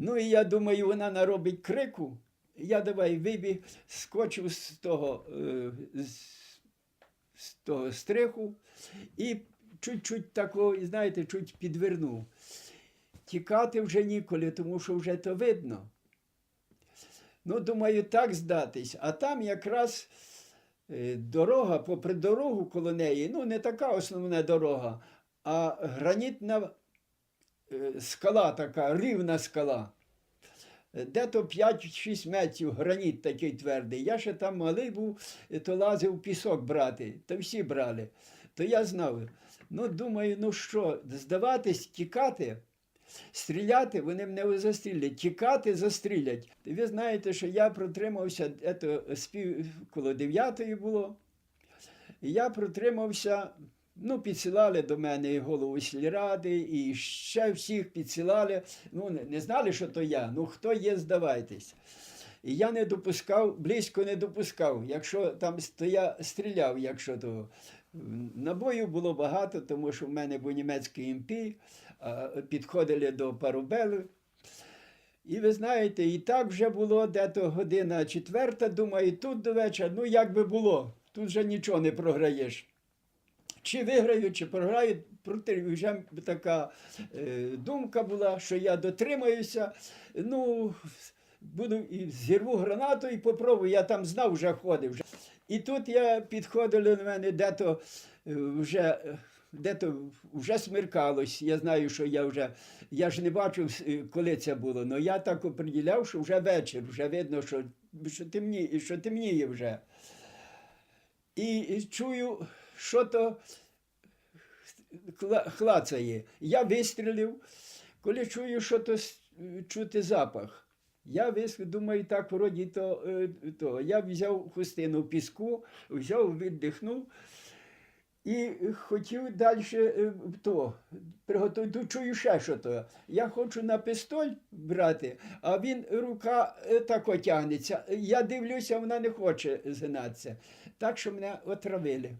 Ну і я думаю, вона наробить крику. Я давай вибіг, скочив з того, е, з, того стриху і чуть-чуть такого, знаєте, чуть підвернув. Тікати вже ніколи, тому що вже то видно. Ну, думаю, так здатись. А там якраз е, дорога, попри дорогу коло неї, ну, не така основна дорога, а гранітна скала така, рівна скала. Е, Де-то 5-6 метрів граніт такий твердий. Я ще там малий був, е, то лазив пісок брати, то всі брали. То я знав. Ну, думаю, ну що, здаватись, тікати, стріляти, вони мене застрілять. Тікати, застрілять. Ви знаєте, що я протримався, ето, спів коло 9 було. Я протримався, ну, підсилали до мене і голову сільради, і ще всіх підсилали. Ну, не, знали, що то я. Ну, хто є, здавайтесь. І я не допускав, близько не допускав. Якщо там то я стріляв, якщо то. Набою було багато, тому що в мене був німецький а, підходили до парубели. І ви знаєте, і так вже було дето година четверта, думаю, тут до вечора, ну як би було, тут вже нічого не програєш. Чи виграю, чи програю, вже така е, думка була, що я дотримаюся. Ну, буду і зірву гранату і попробую. Я там знав, вже ходив. І тут я підходили до мене, де-то е, вже. е, Де-то вже смеркалось, я знаю, що я вже, я ж не бачив, е, коли це було, але я так оприділяв, що вже вечір, вже видно, що, що, темніє, що темніє вже. І, і чую, що то клацає. Я вистрілив, коли чую, що то чути запах. Я вис... думаю, так, вроді то, е, то. Я взяв хустину піску, взяв, віддихнув і хотів далі то, приготувати, чую ще що то. Я хочу на пистоль брати, а він рука е, так тягнеться. Я дивлюся, вона не хоче згинатися. Так що мене отравили.